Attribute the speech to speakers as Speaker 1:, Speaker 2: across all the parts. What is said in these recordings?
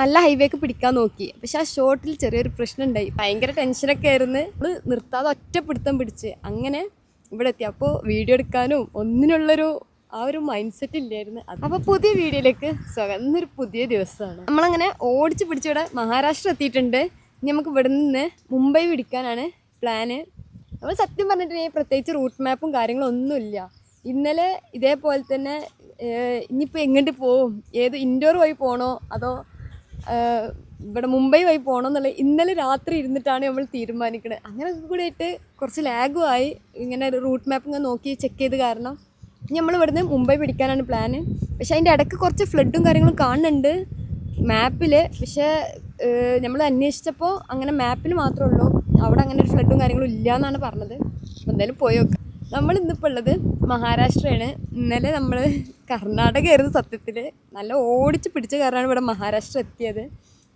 Speaker 1: നല്ല ഹൈവേക്ക് പിടിക്കാൻ നോക്കി. പക്ഷെ ആ ഷോട്ടിൽ ചെറിയൊരു പ്രശ്നം ഉണ്ടായി ഭയങ്കര ടെൻഷനൊക്കെ ആയിരുന്നു. നമ്മൾ നിർത്താതെ ഒറ്റപ്പിടുത്തം പിടിച്ച് അങ്ങനെ ഇവിടെ എത്തി. അപ്പോൾ വീഡിയോ എടുക്കാനും ഒന്നിനുള്ളൊരു ആ ഒരു മൈൻഡ് സെറ്റ് ഇല്ലായിരുന്നു. അപ്പോൾ പുതിയ വീഡിയോയിലേക്ക് സ്വാഗതം. ഇന്നൊരു പുതിയ ദിവസമാണ്. നമ്മളങ്ങനെ ഓടിച്ച് പിടിച്ചിവിടെ മഹാരാഷ്ട്ര എത്തിയിട്ടുണ്ട്. ഇനി നമുക്ക് ഇവിടെ നിന്ന് മുംബൈ പിടിക്കാനാണ് പ്ലാന് നമ്മൾ സത്യം പറഞ്ഞിട്ടുണ്ടെങ്കിൽ പ്രത്യേകിച്ച് റൂട്ട് മാപ്പും കാര്യങ്ങളും ഒന്നുമില്ല. ഇന്നലെ ഇതേപോലെ തന്നെ ഇനിയിപ്പോൾ എങ്ങോട്ട് പോവും? ഏത് ഇൻഡോർ വഴി പോകണോ അതോ ഇവിടെ മുംബൈ വഴി പോകണം എന്നുള്ള ഇന്നലെ രാത്രി ഇരുന്നിട്ടാണ് നമ്മൾ തീരുമാനിക്കുന്നത് അങ്ങനെ കൂടി ആയിട്ട് കുറച്ച് ലാഗും ആയി. ഇങ്ങനെ റൂട്ട് മാപ്പ് ഇങ്ങനെ നോക്കി ചെക്ക് ചെയ്ത് കാരണം നമ്മൾ ഇവിടുന്ന് മുംബൈ പിടിക്കാനാണ് പ്ലാന് പക്ഷെ അതിന്റെ ഇടയ്ക്ക് കുറച്ച് ഫ്ലഡും കാര്യങ്ങളും കാണുന്നുണ്ട്. മാപ്പിൽ പക്ഷേ നമ്മൾ അന്വേഷിച്ചപ്പോൾ അങ്ങനെ മാപ്പിൽ മാത്രമേ ഉള്ളൂ. അവിടെ അങ്ങനെ ഒരു ഫ്ലഡും കാര്യങ്ങളും ഇല്ല എന്നാണ് പറഞ്ഞത്. അപ്പോൾ എന്തായാലും പോയി നോക്കാം. നമ്മൾ ഇന്നിപ്പോൾ ഉള്ളത് മഹാരാഷ്ട്രയാണ്. ഇന്നലെ നമ്മൾ കർണാടകയായിരുന്നു സത്യത്തിൽ നല്ല ഓടിച്ച് പിടിച്ച കാരണമാണ് ഇവിടെ മഹാരാഷ്ട്ര എത്തിയത്.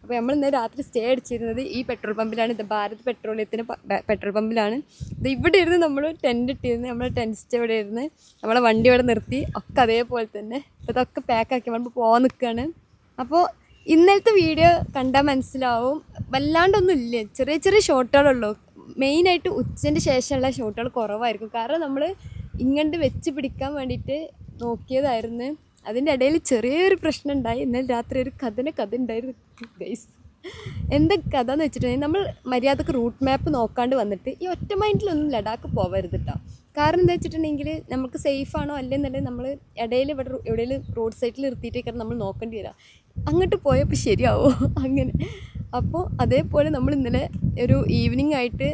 Speaker 1: അപ്പോൾ നമ്മൾ ഇന്ന് രാത്രി സ്റ്റേ അടിച്ചിരുന്നത് ഈ പെട്രോൾ പമ്പിലാണ്. ഇത് ഭാരത് പെട്രോളിയത്തിന് പെട്രോൾ പമ്പിലാണ്. ഇത് ഇവിടെ ഇരുന്ന് നമ്മൾ ടെന്റ് ഇട്ടിരുന്ന് നമ്മൾ ടെന്റ് സ്റ്റേ ഇവിടെ ഇരുന്ന് നമ്മളെ വണ്ടി ഇവിടെ നിർത്തി. ഒക്കെ അതേപോലെ തന്നെ. ഇതൊക്കെ പാക്കാക്കി നമ്മൾ പോകാൻ നിൽക്കുകയാണ് അപ്പോൾ ഇന്നലത്തെ വീഡിയോ കണ്ടാൽ മനസ്സിലാവും. വല്ലാണ്ടൊന്നും ഇല്ല. ചെറിയ ചെറിയ ഷോട്ടുകളുള്ളൂ മെയിനായിട്ട് ഉച്ചന്റെ ശേഷമുള്ള ഷോട്ടുകൾ കുറവായിരിക്കും. കാരണം നമ്മൾ ഇങ്ങോട്ട് വെച്ച് പിടിക്കാൻ വേണ്ടിയിട്ട് നോക്കിയതായിരുന്നു. അതിന്റെ ഇടയിൽ ചെറിയൊരു പ്രശ്നം ഉണ്ടായി ഇന്നലെ രാത്രി ഒരു കഥന കഥ ഉണ്ടായിരുന്നു ഗൈസ് എന്താ കഥ എന്ന് വെച്ചിട്ടുണ്ടെങ്കിൽ നമ്മൾ മര്യാദയ്ക്ക് റൂട്ട് മാപ്പ് നോക്കാണ്ട് വന്നിട്ട് ഈ ഒറ്റ മൈൻഡിലൊന്നും ലഡാക്ക് പോകരുത് കേട്ടോ കാരണം എന്താ വെച്ചിട്ടുണ്ടെങ്കിൽ നമുക്ക് സേഫ് ആണോ അല്ലെന്നുണ്ടെങ്കിൽ നമ്മൾ ഇടയിൽ ഇവിടെ എവിടെയെങ്കിലും റോഡ് സൈഡിൽ നിർത്തിയിട്ടേക്കാണ് നമ്മൾ നോക്കേണ്ടി വരാം. അങ്ങോട്ട് പോയപ്പോൾ ശരിയാവോ? അങ്ങനെ. അപ്പോൾ അതേപോലെ നമ്മൾ ഇന്നലെ ഒരു ഈവനിങ് ആയിട്ട്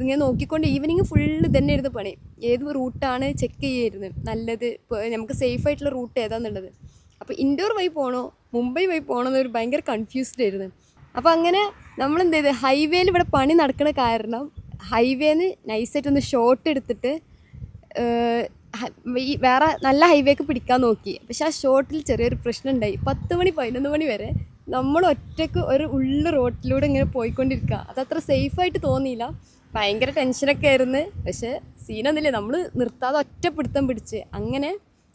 Speaker 1: ഇങ്ങനെ നോക്കിക്കൊണ്ട് ഈവനിങ് ഫുൾ തന്നെ ഇരുന്ന് പണി. ഏത് റൂട്ടാണ് ചെക്ക് ചെയ്യായിരുന്നു നല്ലത് നമുക്ക് സേഫ് ആയിട്ടുള്ള റൂട്ട് ഏതാന്നുള്ളത്. അപ്പോൾ ഇൻഡോർ വഴി പോകണോ മുംബൈ വഴി പോകണോ എന്നൊരു ഭയങ്കര കൺഫ്യൂസ്ഡ് ആയിരുന്നു. അപ്പോൾ അങ്ങനെ നമ്മൾ എന്ത് ചെയ്ത് ഹൈവേയിൽ ഇവിടെ പണി നടക്കണ കാരണം ഹൈവേന്ന് നൈസായിട്ടൊന്ന് ഷോർട്ട് എടുത്തിട്ട് ഈ വേറെ നല്ല ഹൈവേക്ക് പിടിക്കാൻ നോക്കി. പക്ഷെ ആ ഷോർട്ടിൽ ചെറിയൊരു പ്രശ്നം ഉണ്ടായി പത്ത് മണി പതിനൊന്ന് മണി വരെ നമ്മൾ ഒറ്റയ്ക്ക് ഒരു ഉള്ളു റോട്ടിലൂടെ ഇങ്ങനെ പോയിക്കൊണ്ടിരിക്കുക. അതത്ര സേഫായിട്ട് തോന്നിയില്ല. ഭയങ്കര ടെൻഷനൊക്കെ ആയിരുന്നു. പക്ഷെ സീനൊന്നുമില്ല നമ്മൾ നിർത്താതെ ഒറ്റപ്പിടുത്തം പിടിച്ച് അങ്ങനെ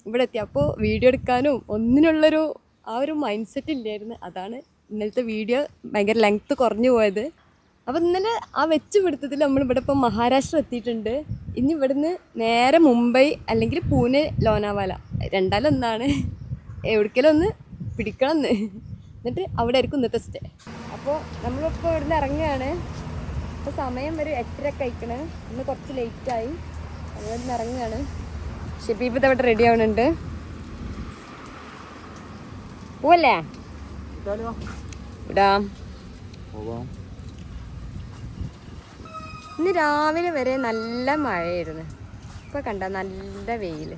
Speaker 1: ഇവിടെ എത്തി. അപ്പോൾ വീഡിയോ എടുക്കാനും ഒന്നിനുള്ളൊരു ആ ഒരു മൈൻഡ് സെറ്റ് ഇല്ലായിരുന്നു. അതാണ് ഇന്നലത്തെ വീഡിയോ ഭയങ്കര ലെങ്ത്ത് കുറഞ്ഞു പോയത്. അപ്പം ഇന്നലെ ആ വെച്ച് പിടുത്തത്തിൽ നമ്മൾ ഇവിടെ ഇപ്പം മഹാരാഷ്ട്ര എത്തിയിട്ടുണ്ട്. ഇനി ഇവിടുന്ന് നേരെ മുംബൈ അല്ലെങ്കിൽ പൂനെ ലോനാവാല. രണ്ടാലും ഒന്നാണ്. എവിടേക്കെങ്കിലും ഒന്ന് പിടിക്കണം എന്ന് എന്നിട്ട് അവിടെ ആയിരിക്കും ഇന്നത്തെ സ്റ്റേ അപ്പോൾ നമ്മളിപ്പോൾ ഇവിടുന്ന് ഇറങ്ങുകയാണ്. ഇപ്പോൾ സമയം ഒരു എട്ടരക്ക് അയക്കണ് ഇന്ന് കുറച്ച് ലേറ്റായി ആയി. ഇവിടുന്ന് ഇറങ്ങുകയാണ് ഷെബീബ് ഇവിടെ റെഡി ആവുന്നുണ്ട് പോവല്ലേ? ഇടാം. ഇന്ന് രാവിലെ വരെ നല്ല മഴയായിരുന്നു. ഇപ്പൊ കണ്ട നല്ല വെയിൽ.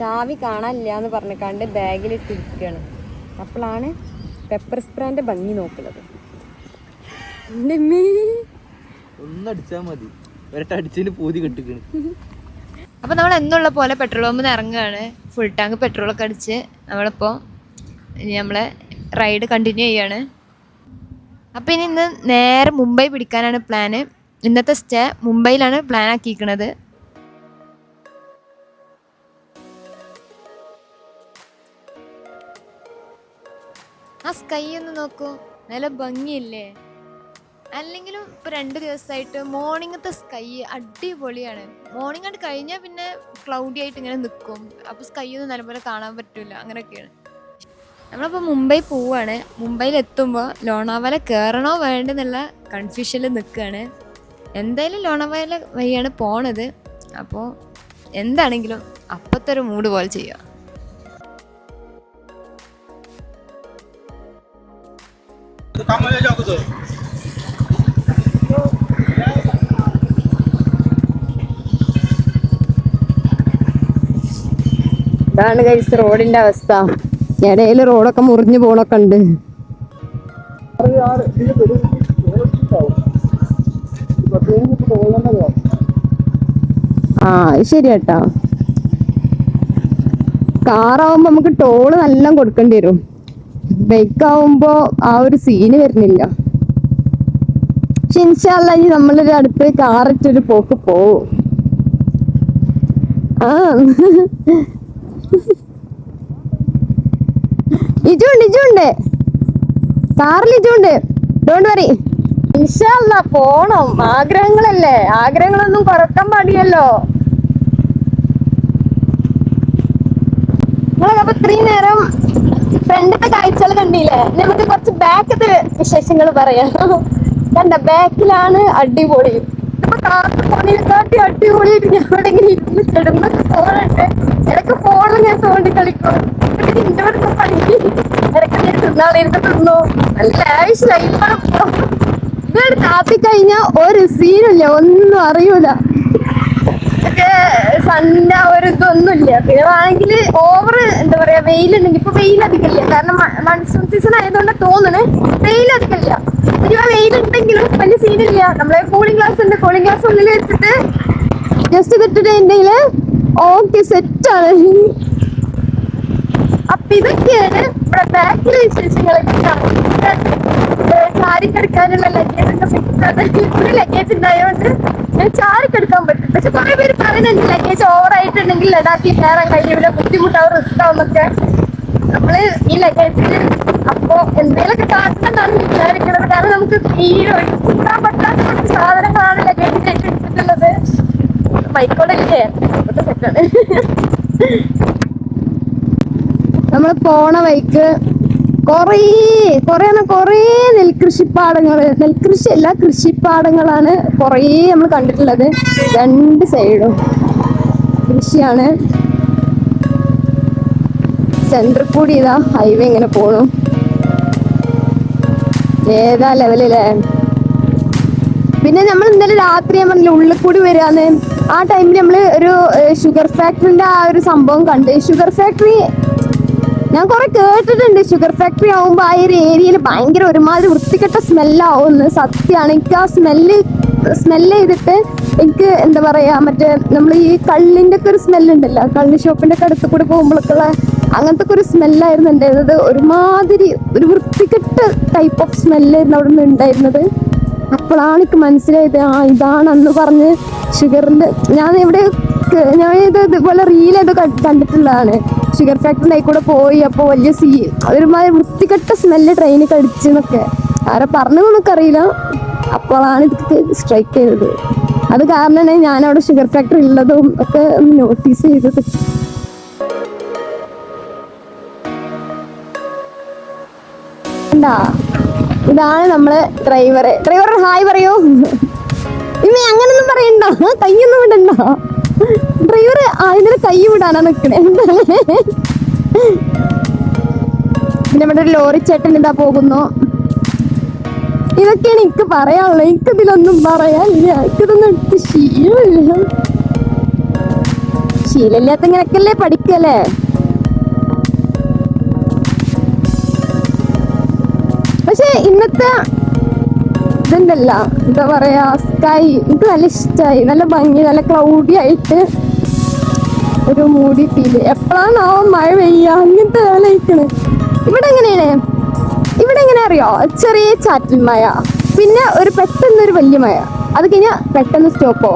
Speaker 1: ചാവി കാണാനില്ല എന്ന് പറഞ്ഞിക്കാണ്ട് ബാഗിലിട്ടിരിക്കുകയാണ് അപ്പോഴാണ് പെപ്പർ സ്പ്രേന്റെ ഭംഗി നോക്കുന്നത്.
Speaker 2: ഒന്നടിച്ചാ മതി. പൂതി കെട്ടിക്കണ്.
Speaker 3: അപ്പോൾ നമ്മൾ എന്നുള്ള പോലെ പെട്രോൾ പമ്പിൽ നിന്ന് ഇറങ്ങുകയാണ്. ഫുൾ ടാങ്ക് പെട്രോൾ ഒക്കെ അടിച്ച് നമ്മളിപ്പോൾ ഇനി നമ്മളെ റൈഡ് കണ്ടിന്യൂ ചെയ്യാണ്. അപ്പോൾ ഇനി ഇന്ന് നേരെ മുംബൈ പിടിക്കാനാണ് പ്ലാന് ഇന്നത്തെ സ്റ്റേ മുംബൈയിലാണ് പ്ലാൻ ആക്കിയിരിക്കുന്നത് ആ സ്കൈ ഒന്ന് നോക്കൂ. നല്ല ഭംഗിയില്ലേ? അല്ലെങ്കിലും ഇപ്പോൾ രണ്ട് ദിവസമായിട്ട് മോർണിംഗത്തെ സ്കൈ അടിപൊളിയാണ്. മോർണിംഗ് ആയിട്ട് കഴിഞ്ഞാൽ പിന്നെ ക്ലൗഡി ആയിട്ട് ഇങ്ങനെ നിൽക്കും അപ്പോൾ സ്കൈ ഒന്നും നല്ലപോലെ കാണാൻ പറ്റില്ല അങ്ങനെയൊക്കെയാണ് നമ്മളിപ്പോൾ മുംബൈ പോവുകയാണ് മുംബൈയിൽ എത്തുമ്പോൾ ലോണാവാല കയറണോ വേണ്ടെന്നുള്ള കൺഫ്യൂഷനിൽ നിൽക്കുകയാണ് എന്തായാലും ലോണാവാല വഴിയാണ് പോണത്. അപ്പോൾ എന്താണെങ്കിലും അപ്പത്തെ ഒരു മൂഡ് പോലെ ചെയ്യുക
Speaker 1: ഇതാണ് കഴിച്ച് റോഡിന്റെ അവസ്ഥ. ഇടയിൽ റോഡൊക്കെ മുറിഞ്ഞു പോണൊക്കെ ഉണ്ട്. ആ അത് കേട്ടോ കാറാവുമ്പോ നമുക്ക് ടോൾ നല്ല കൊടുക്കേണ്ടി വരും. ബൈക്ക് ആവുമ്പോ ആ ഒരു സീന് വരുന്നില്ല. പക്ഷെ ഇനി നമ്മളൊരു അടുത്ത് കാറിട്ടൊരു പോക്ക് പോവും. ആ. ഇജുണ്ട് ഇജുണ്ട് കാറിൽ ഇജുണ്ട് ഡോണ്ട് വറി പോണം. ആഗ്രഹങ്ങളല്ലേ? ആഗ്രഹങ്ങളൊന്നും കുറയ്ക്കാൻ പാടിയല്ലോ നിങ്ങളൊക്കെ ഇത്രയും നേരം ഫ്രണ്ടിന്റെ കാഴ്ചകൾ കണ്ടില്ലേ? നമുക്ക് കുറച്ച് ബാക്കത്തെ വിശേഷങ്ങൾ പറയാം. കണ്ട? ബാക്കിലാണ് അടിപൊളി. പോണേക്കാട്ടി അടിപൊളിയായിട്ട് ഞാൻ ഇങ്ങനെ ഫോണിൽ ഞാൻ തോണ്ടി കളിക്കും. എന്നിട്ട് ഇന്റെ ഒരു സീനില്ല ഒന്നും അറിയൂല. സണ്ണ ഒരു ഇതൊന്നുമില്ല പിന്നെ ആണെങ്കിൽ ഓവർ എന്താ പറയാ വെയിലുണ്ടെങ്കിൽ ഇപ്പൊ വെയിൽ കാരണം മൺസൂൺ സീസൺ ആയതുകൊണ്ട് തോന്നണ് വെയിൽ അധികമില്ല ഒരു വെയിലുണ്ടെങ്കിലും വലിയ സീനില്ല നമ്മളെ ഉണ്ട് കൂളിംഗ് ഗ്ലാസ് ഉള്ളിൽ വെച്ചിട്ട് ജസ്റ്റ് ഇതിട്ടിട്ടുണ്ടെങ്കിൽ ഓക്കെ സെറ്റാണ് അപ്പൊ ഇതൊക്കെയാണ് ഇവിടെ ബാക്കിലെ വിശേഷങ്ങളൊക്കെ ചാരി കിടക്കാനുള്ള ലഗേജ് ഒക്കെ ലഗേജ് ഉണ്ടായതുകൊണ്ട് ഞാൻ ചാരി കിടക്കാൻ പറ്റും. പക്ഷെ കുറെ പേര് പറയുന്നുണ്ട് ലഗേജ് ഓവർ ആയിട്ടുണ്ടെങ്കിൽ ലഡാക്കിൽ കയറാൻ കഴിയൂല ബുദ്ധിമുട്ടാവും റിസ്ക് ആവുന്നൊക്കെ നമ്മൾ ഈ ലഗേജിൽ അപ്പോ എന്തെങ്കിലുമൊക്കെ കാട്ടണമെന്നാണ് വിചാരിക്കുന്നത്. കാരണം നമുക്ക് തീരെ ഒഴിച്ചിട്ടാൻ പറ്റാത്ത സെറ്റാണ് നമ്മൾ പോണ വൈക്ക് കൊറേ കൊറേ കൊറേ നെൽകൃഷിപ്പാടങ്ങൾ നെൽകൃഷി അല്ല കൃഷിപ്പാടങ്ങളാണ് കൊറേ നമ്മൾ കണ്ടിട്ടുള്ളത്. രണ്ട് സൈഡും കൃഷിയാണ്. സെന്റർ കൂടി ഇതാ ഹൈവേ ഇങ്ങനെ പോണു. ഏതാ ലെവലില്ലേ പിന്നെ നമ്മൾ ഇന്നലെ രാത്രി ഞാൻ പറഞ്ഞില്ല ഉള്ളിൽ കൂടി വരാന്ന്. ആ ടൈമിൽ നമ്മൾ ഒരു ഷുഗർ ഫാക്ടറിന്റെ ആ ഒരു സംഭവം കണ്ട്. ഷുഗർ ഫാക്ടറി ഞാൻ കുറെ കേട്ടിട്ടുണ്ട്. ഷുഗർ ഫാക്ടറി ആകുമ്പോൾ ആ ഒരു ഏരിയയിൽ ഭയങ്കര ഒരുമാതിരി വൃത്തികെട്ട സ്മെല്ലാവുമെന്ന് സത്യമാണ്. എനിക്ക് ആ സ്മെല്ല് സ്മെല്ല് ചെയ്തിട്ട് എനിക്ക് എന്താ പറയാ മറ്റേ നമ്മൾ ഈ കള്ളിന്റെ ഒക്കെ ഒരു സ്മെല്ല് ഉണ്ടല്ലോ. കള്ളി ഷോപ്പിന്റെ ഒക്കെ അടുത്ത് കൂടെ പോകുമ്പോഴൊക്കെയുള്ള അങ്ങനത്തെ ഒക്കെ ഒരു സ്മെല്ലായിരുന്നു ഉണ്ടായിരുന്നത്. ഒരുമാതിരി ഒരു വൃത്തികെട്ട ടൈപ്പ് ഓഫ് സ്മെല്ലായിരുന്നു അവിടെ നിന്ന് ഉണ്ടായിരുന്നത്. അപ്പോഴാണ് എനിക്ക് മനസ്സിലായത് ആ ഇതാണ് അന്ന് പറഞ്ഞ് ഷുഗറിന്റെ ഞാൻ ഇവിടെ ഞാൻ ഇത് ഇതുപോലെ ഇത് കണ്ടിട്ടുള്ളതാണ്. ഷുഗർ ഫാക്ടറിന്റെ കൂടെ പോയി അപ്പോൾ വലിയ സീ ഒരുമാതിരി വൃത്തികെട്ട സ്മെല്ല് ട്രെയിനിൽ കടിച്ചെന്നൊക്കെ ആരെ പറഞ്ഞു നമുക്കറിയില്ല. അപ്പോഴാണ് ഇത് സ്ട്രൈക്ക് ചെയ്തത്. അത് കാരണമാണ് ഞാൻ അവിടെ ഷുഗർ ഫാക്ടറി ഉള്ളതും ഒക്കെ ഒന്ന് നോട്ടീസ് ചെയ്തത്. കണ്ടാ ഇതാണ് നമ്മളെ ഡ്രൈവറ് ഡ്രൈവർ ഹായ് പറയൂ. ഇനി അങ്ങനൊന്നും പറയണ്ട. കയ്യൊന്നും വിടണ്ട ഡ്രൈവർ ആ കൈ വിടാനാ നിക്കണേ. പിന്നെ ഒരു ലോറി ചേട്ടൻ ഇതാ പോകുന്നു. ഇതൊക്കെയാണ് എനിക്ക് പറയാനുള്ളത്. എനിക്ക് ഇതിലൊന്നും പറയാനില്ല. എനിക്കിതൊന്നും എനിക്ക് ശീലമില്ല. ശീലമില്ലാത്ത ഇങ്ങനൊക്കെയല്ലേ പഠിക്കല്ലേ? പക്ഷെ ഇന്നത്തെ ഇതുണ്ടല്ല എന്താ പറയാ സ്കൈ എനിക്ക് നല്ല ഇഷ്ടമായി നല്ല ഭംഗി നല്ല ക്ലൗഡി ആയിട്ട് ഒരു മൂടി ഫീൽ എപ്പോഴാണാവോ മഴ പെയ്യുക അങ്ങനത്തെ ആലോചിക്കണ് ഇവിടെ എങ്ങനെയാണ്? ഇവിടെ എങ്ങനെ അറിയോ? ചെറിയ ചാറ്റൽ മഴ. പിന്നെ ഒരു പെട്ടെന്ന് ഒരു വലിയ മഴ. അത് കഴിഞ്ഞാൽ പെട്ടെന്ന് സ്റ്റോപ്പോ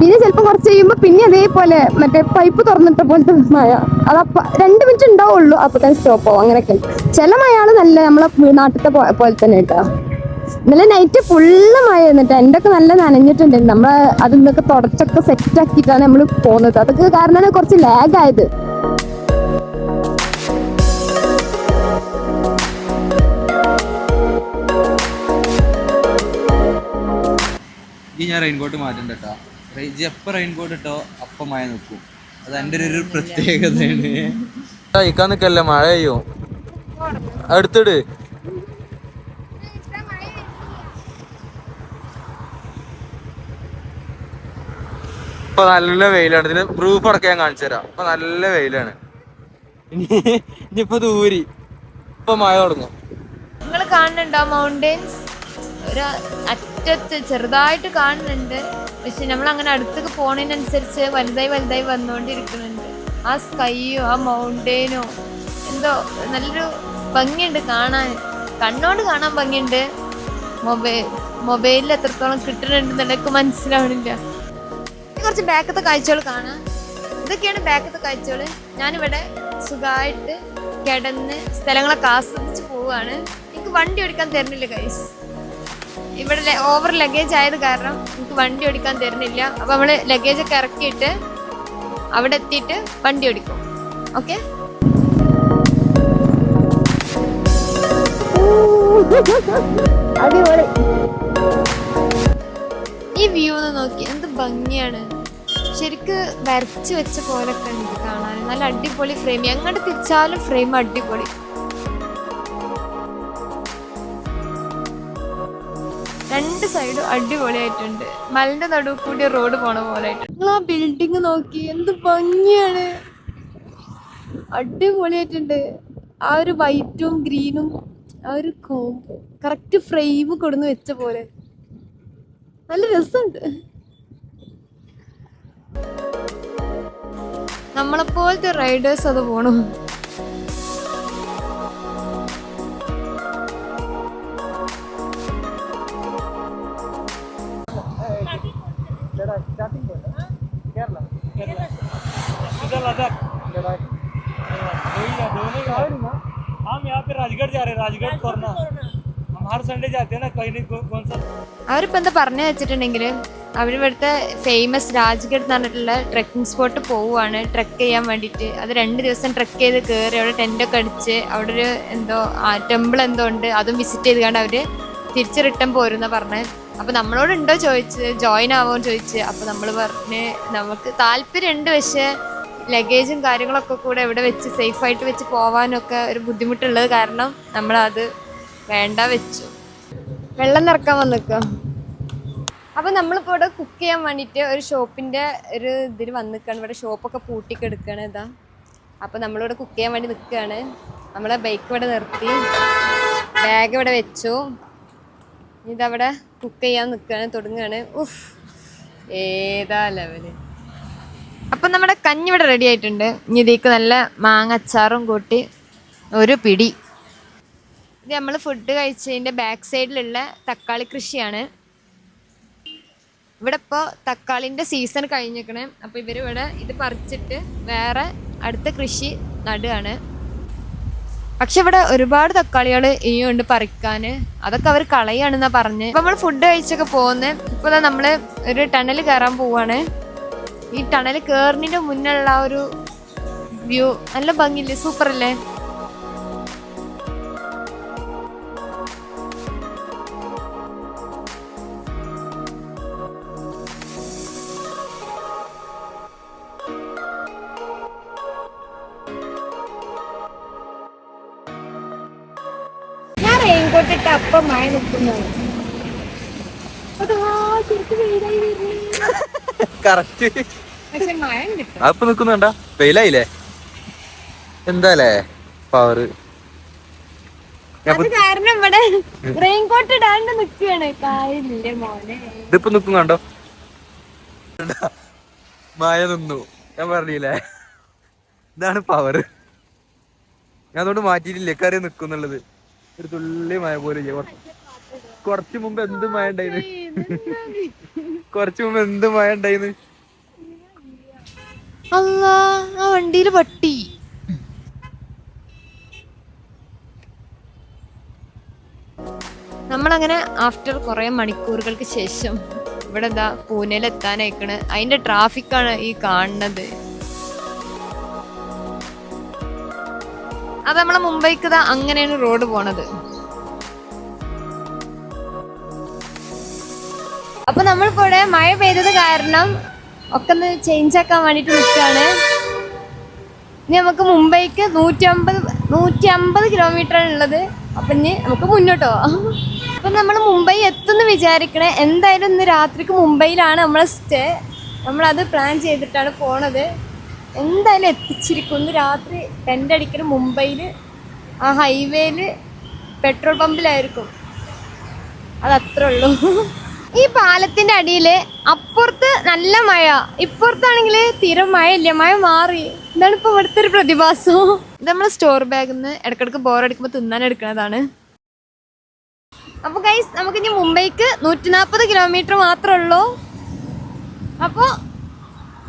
Speaker 1: പിന്നെ ചിലപ്പോൾ കുറച്ച് കഴിയുമ്പോൾ പിന്നെ അതേപോലെ മറ്റേ പൈപ്പ് തുറന്നിട്ട പോലത്തെ മഴ. അത് രണ്ട് മിനിറ്റ് ഉണ്ടാവുള്ളൂ അപ്പൊ തന്നെ സ്റ്റോപ്പ് ആവും. അങ്ങനെയൊക്കെ. ചില മഴകൾ നല്ല നമ്മളെ നാട്ടിലത്തെ പോലെ തന്നെ കേട്ടോ. ഇന്നലെ നൈറ്റ് ഫുള്ള് മഴ എന്നിട്ട് എന്റെ ഒക്കെ നല്ല നനഞ്ഞിട്ടുണ്ട്. നമ്മൾ അതിൽ നിന്നൊക്കെ തുടച്ചൊക്കെ സെറ്റ് ആക്കിയിട്ടാണ് നമ്മൾ പോകുന്നത് അതൊക്കെ കാരണമാണ് കുറച്ച് ലാഗ് ആയത്.
Speaker 2: ഞാൻ റെയിൻകോട്ട് മാറ്റണ്ട കേട്ടോ ഇജ്ജ് എപ്പോൾ റെയിൻകോട്ട് ഇട്ടോ അപ്പം മഴ നിൽക്കും അത് എന്റെ ഒരു പ്രത്യേകതയാണ്. കഴിക്കാൻ നിൽക്കല്ലേ മഴ പെയ്യോ? അടുത്തിട്. ഇപ്പൊ നല്ല വെയിലാണ്. ഇതിന് പ്രൂഫ് അടക്കം ഞാൻ കാണിച്ചു തരാം. ഇപ്പൊ നല്ല വെയിലാണ്. ഇനിയിപ്പോ ദൂരി ഇപ്പൊ മഴ തുടങ്ങും.
Speaker 3: നിങ്ങൾ കാണുന്നുണ്ടോ മൗണ്ടെയിൻസ് ഒരു അറ്റത്ത് ചെറുതായിട്ട് കാണുന്നുണ്ട്. പക്ഷെ നമ്മൾ അങ്ങനെ അടുത്തേക്ക് പോണതിനനുസരിച്ച് വലുതായി വലുതായി വന്നുകൊണ്ടിരിക്കുന്നുണ്ട് ആ സ്കൈയോ ആ മൗണ്ടെയിനോ എന്തോ നല്ലൊരു ഭംഗിയുണ്ട് കാണാൻ. കണ്ണോണ്ട് കാണാൻ ഭംഗിയുണ്ട്. മൊബൈൽ മൊബൈലിൽ എത്രത്തോളം കിട്ടുന്നുണ്ടെന്നുള്ളതൊക്കെ മനസ്സിലാവണില്ല. കുറച്ച് ബാക്കത്തെ കാഴ്ചകൾ കാണാം. ഇതൊക്കെയാണ് ബാക്കത്തെ കാഴ്ചകൾ. ഞാനിവിടെ സുഖമായിട്ട്
Speaker 1: കിടന്ന് സ്ഥലങ്ങളൊക്കെ ആസ്വദിച്ച് പോവുകയാണ്. എനിക്ക് വണ്ടി ഓടിക്കാൻ തരുന്നില്ല കൈസ് ഇവിടെ ഓവർ ലഗേജ് ആയത് കാരണം നമുക്ക് വണ്ടി ഓടിക്കാൻ തരുന്നില്ല. അപ്പൊ നമ്മൾ ലഗേജ് ഒക്കെ ഇറക്കിയിട്ട് അവിടെ എത്തിയിട്ട് വണ്ടി ഓടിക്കും. ഓക്കെ ഈ വ്യൂ ഒന്ന് നോക്കി. എന്ത് ഭംഗിയാണ്. ശരിക്ക് വരച്ച് വെച്ച പോലൊക്കെ ഉണ്ട് കാണാൻ. നല്ല അടിപൊളി ഫ്രെയിം എങ്ങോട്ട് തിരിച്ചാലും ഫ്രെയിം അടിപൊളി. രണ്ട് സൈഡും അടിപൊളിയായിട്ടുണ്ട്. മലന്റെ നടുവ് കൂടി റോഡ് പോണ പോലെ ആയിട്ടുണ്ട് ആ ബിൽഡിങ് നോക്കി എന്ത് ഭംഗിയാണ്. അടിപൊളിയായിട്ടുണ്ട്. ആ ഒരു വൈറ്റും ഗ്രീനും ആ ഒരു കോമ്പ് കറക്റ്റ് ഫ്രെയിം കൊടുന്ന് വെച്ച പോലെ. നല്ല രസമുണ്ട്. നമ്മളെപ്പോലത്തെ റൈഡേഴ്സ് അത് പോണു.
Speaker 4: इधर लद्दाख वही है दोनों ही है। हम यहाँ पे राजगढ़ जा रहे हैं राजगढ़ कोरना हम हर संडे जाते हैं ना कहीं नहीं कौ- कौन सा
Speaker 1: അവരിപ്പോൾ എന്താ പറഞ്ഞു വെച്ചിട്ടുണ്ടെങ്കിൽ അവർ ഇവിടുത്തെ ഫേമസ് രാജ്ഗഡ് എന്ന് പറഞ്ഞിട്ടുള്ള ട്രെക്കിംഗ് സ്പോട്ട് പോവുകയാണ് ട്രെക്ക് ചെയ്യാൻ വേണ്ടിയിട്ട് അത് രണ്ട് ദിവസം ട്രെക്ക് ചെയ്ത് കയറി അവിടെ ടെൻ്റൊക്കെ അടിച്ച് അവിടെ ഒരു എന്തോ ടെമ്പിൾ എന്തോ ഉണ്ട് അതും വിസിറ്റ് ചെയ്ത് കണ്ട് അവർ തിരിച്ച് റിട്ടേൺ പോരുന്ന പറഞ്ഞത് അപ്പോൾ നമ്മളോട് ഉണ്ടോ ചോദിച്ച് ജോയിൻ ആവുമോ ചോദിച്ച് അപ്പോൾ നമ്മൾ പറഞ്ഞ് നമുക്ക് താല്പര്യമുണ്ട് പക്ഷേ ലഗേജും കാര്യങ്ങളൊക്കെ കൂടെ ഇവിടെ വെച്ച് സേഫായിട്ട് വെച്ച് പോകാനൊക്കെ ഒരു ബുദ്ധിമുട്ടുള്ളത് കാരണം നമ്മളത് വേണ്ട വെച്ചു. വെള്ളം നിറക്കാൻ വന്നിക്കാം? അപ്പോൾ നമ്മളിപ്പോൾ ഇവിടെ കുക്ക് ചെയ്യാൻ വേണ്ടിയിട്ട് ഒരു ഷോപ്പിന്റെ ഒരു ഇതിൽ വന്നിക്കാണ്. ഇവിടെ ഷോപ്പൊക്കെ പൂട്ടിക്കെടുക്കുകയാണ് ഇതാ. അപ്പോൾ നമ്മളിവിടെ കുക്ക് ചെയ്യാൻ വേണ്ടി നിൽക്കുകയാണ് നമ്മളെ ബൈക്ക് ഇവിടെ നിർത്തി. ബാഗ് ഇവിടെ വെച്ചു. ഇതവിടെ കുക്ക് ചെയ്യാൻ നിൽക്കുകയാണ് തുടങ്ങുകയാണ് ഉഫ് ഏതാ ലെവൽ അപ്പം നമ്മുടെ കഞ്ഞിവിടെ റെഡി ആയിട്ടുണ്ട്. ഇനി ഇതിലേക്ക് നല്ല മാങ്ങ അച്ചാറും കൂട്ടി ഒരു പിടി. ഇത് നമ്മൾ ഫുഡ് കഴിച്ചതിന്റെ ബാക്ക് സൈഡിലുള്ള തക്കാളി കൃഷിയാണ്. ഇവിടെ ഇപ്പോൾ തക്കാളിന്റെ സീസൺ കഴിഞ്ഞിരിക്കണേ. അപ്പോൾ ഇവരിവിടെ ഇത് പറിച്ചിട്ട് വേറെ അടുത്ത കൃഷി നടുകയാണ് പക്ഷെ ഇവിടെ ഒരുപാട് തക്കാളികൾ ഇനിയും ഉണ്ട് പറിക്കാൻ അതൊക്കെ അവർ കളയാണെന്നാണ് പറഞ്ഞ്. അപ്പോൾ നമ്മൾ ഫുഡ് കഴിച്ചൊക്കെ പോകുന്നത് ഇപ്പോൾ നമ്മൾ ഒരു ടണൽ കയറാൻ പോവാണ്. ഈ ടണൽ കയറുന്നതിന്റെ മുന്നുള്ള ആ ഒരു വ്യൂ. നല്ല ഭംഗിയില്ലേ? സൂപ്പർ അല്ലേ?
Speaker 5: ഇട്ട് അപ്പം മഴ നിൽക്കുന്നു.
Speaker 2: കറക്റ്റ്
Speaker 5: വെയിലായി മഴ ഉണ്ട്
Speaker 2: അപ്പൊ നിക്കുന്നുണ്ട? വെയിലായില്ലേ? എന്താലേ? പവറ് ഇതിപ്പോ നിക്കും കണ്ടോ മായ നിന്നു. ഞാൻ പറഞ്ഞില്ലേ? ഇതാണ് പവർ ഞാൻ അതുകൊണ്ട് മാറ്റിയിട്ടില്ലേ. കറി നിക്കുന്നുള്ളത്. ഒരു തുള്ളി മായ പോലും ചെയ്യാം കുറച്ച് കുറച്ച് മുമ്പ് എന്ത് മഴ ഉണ്ടായിന്ന് കൊറച്ചു മുമ്പ് എന്ത് മഴ ഉണ്ടായിന്ന്
Speaker 1: അല്ലാ ആ വണ്ടിയിൽ പട്ടി. നമ്മളങ്ങനെ ആഫ്റ്റർ കുറേ മണിക്കൂറുകൾക്ക് ശേഷം ഇവിടെ എന്താ പൂനെയിൽ എത്താനയക്കണ് അതിന്റെ ട്രാഫിക്കാണ് ഈ കാണുന്നത്. അത് നമ്മളെ മുംബൈക്ക് അങ്ങനെയാണ് റോഡ് പോണത്. അപ്പൊ നമ്മളിപ്പോ ഇവിടെ മഴ പെയ്തത് കാരണം ഒക്കെ ഒന്ന് ചേഞ്ച് ആക്കാൻ വേണ്ടിട്ട് നിൽക്കുകയാണ് ഇനി നമുക്ക് മുംബൈക്ക് നൂറ്റി അമ്പത് നൂറ്റി അമ്പത് കിലോമീറ്റർ ആണ് ഉള്ളത്. അപ്പൊ ഇനി നമുക്ക് മുന്നോട്ട് പോവാം. അപ്പൊ നമ്മൾ മുംബൈ എത്തുമെന്ന് വിചാരിക്കണേ. എന്തായാലും ഇന്ന് രാത്രിക്ക് മുംബൈയിലാണ് നമ്മളെ സ്റ്റേ നമ്മളത് പ്ലാൻ ചെയ്തിട്ടാണ് പോണത്. എന്തായാലും എത്തിച്ചിരിക്കും. ഇന്ന് രാത്രി ടെന്റ് അടിക്കൽ മുംബൈയിൽ ആ ഹൈവേയിൽ പെട്രോൾ പമ്പിലായിരിക്കും അത് അത്രേ ഉള്ളൂ. ഈ പാലത്തിന്റെ അടിയിൽ അപ്പുറത്ത് നല്ല മഴ ഇപ്പുറത്താണെങ്കിൽ തീരെ മഴ ഇല്ല മഴ മാറി. ഇതാണ് ഇപ്പൊ ഇവിടുത്തെ ഒരു പ്രതിഭാസം? ഇത് നമ്മൾ സ്റ്റോർ ബാഗിൽ നിന്ന് ഇടക്കിടക്ക് ബോറടിക്കുമ്പോൾ തിന്നാൻ എടുക്കുന്നതാണ് അപ്പൊ ഗൈസ് നമുക്ക് ഇനി മുംബൈക്ക് നൂറ്റി നാൽപ്പത് കിലോമീറ്റർ മാത്രമേ ഉള്ളൂ. അപ്പോൾ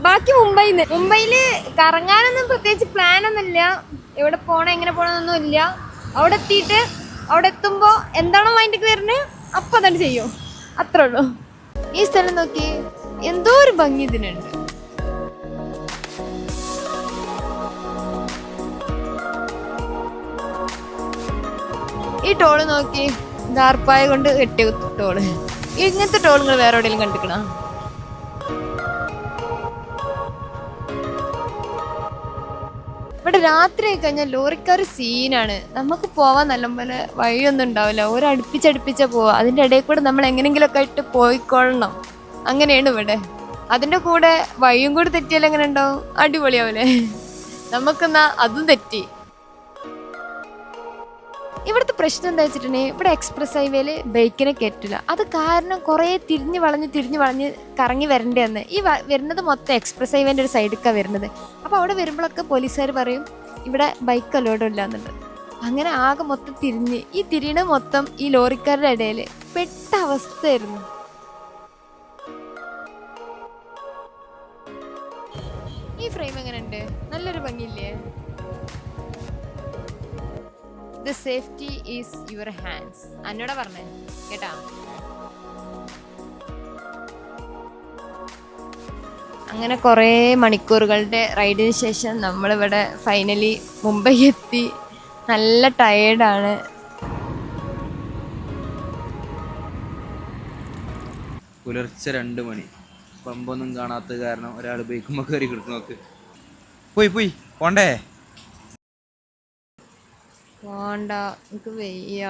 Speaker 1: ബാക്കി മുംബൈന്ന്. മുംബൈയിൽ കറങ്ങാനൊന്നും പ്രത്യേകിച്ച് പ്ലാൻ ഒന്നുമില്ല എവിടെ പോണോ എങ്ങനെ പോകണമെന്നൊന്നും ഇല്ല. അവിടെ എത്തിയിട്ട് അവിടെ എത്തുമ്പോ എന്താണോ മൈൻഡ് വരുന്നത് അപ്പം തന്നെ ചെയ്യും. അത്രേ ഉള്ളൂ. ഈ സ്ഥലം നോക്കി എന്തോ ഒരു ഭംഗി ഇതിനുണ്ട്. ഈ ടോൾ നോക്കി ദാർപ്പായ കൊണ്ട് കെട്ടിയ ടോൾ. ഇങ്ങനത്തെ ടോളുകൾ വേറെ എവിടെയെങ്കിലും കണ്ടിക്കണോ ഇവിടെ രാത്രി ആയി കഴിഞ്ഞാൽ ലോറിക്കാർ സീനാണ് നമുക്ക് പോവാൻ നല്ലപോലെ വഴിയൊന്നും ഉണ്ടാവില്ല. ഒരു അടുപ്പിച്ചടുപ്പിച്ച പോവാ അതിന്റെ ഇടയിൽ കൂടെ നമ്മൾ എങ്ങനെയെങ്കിലുമൊക്കെ ആയിട്ട് പോയിക്കൊള്ളണം. അങ്ങനെയാണ് ഇവിടെ. അതിന്റെ കൂടെ വഴിയും കൂടി തെറ്റിയാൽ എങ്ങനെ ഉണ്ടാവും? അടിപൊളിയാവൂലേ? നമുക്കെന്നാ അതും തെറ്റി. ഇവിടുത്തെ പ്രശ്നം എന്താ വെച്ചിട്ടുണ്ടെങ്കിൽ ഇവിടെ എക്സ്പ്രസ് ഹൈവേയിൽ ബൈക്കിനെ കയറ്റില്ല അത് കാരണം കുറേ തിരിഞ്ഞ് വളഞ്ഞ് തിരിഞ്ഞ് വളഞ്ഞ് കറങ്ങി വരേണ്ടതെന്ന് ഈ വരുന്നത് മൊത്തം എക്സ്പ്രസ് ഹൈവേന്റെ ഒരു സൈഡിലേക്കാണ് വരുന്നത്. അപ്പോൾ അവിടെ വരുമ്പോഴൊക്കെ പോലീസുകാർ പറയും ഇവിടെ ബൈക്ക് അലോഡും ഇല്ല എന്നുണ്ട് അങ്ങനെ ആകെ മൊത്തം തിരിഞ്ഞ്. ഈ തിരിയണ മൊത്തം ഈ ലോറിക്കാരുടെ ഇടയിൽ പെട്ട അവസ്ഥയായിരുന്നു. ഈ ഫ്രെയിം എങ്ങനെയുണ്ട്? നല്ലൊരു ഭംഗിയില്ലേ? The safety is your hands അന്നോടെ പറഞ്ഞേ കേട്ടാ? അങ്ങനെ കുറേ മണിക്കൂറുകളുടെ റൈഡിന് ശേഷം നമ്മളിവിടെ ഫൈനലി മുംബൈ എത്തി. നല്ല ടയേർഡാണ്
Speaker 2: പുലർച്ചെ രണ്ട് മണി. പമ്പൊന്നും കാണാത്ത കാരണം ഒരാൾ ബൈക്കുമ്പോൾ കയറി കൊടുത്ത് നോക്ക്. പോയി പോയി പോണ്ടേ?
Speaker 1: പോണ്ട എനിക്ക് വയ്യ.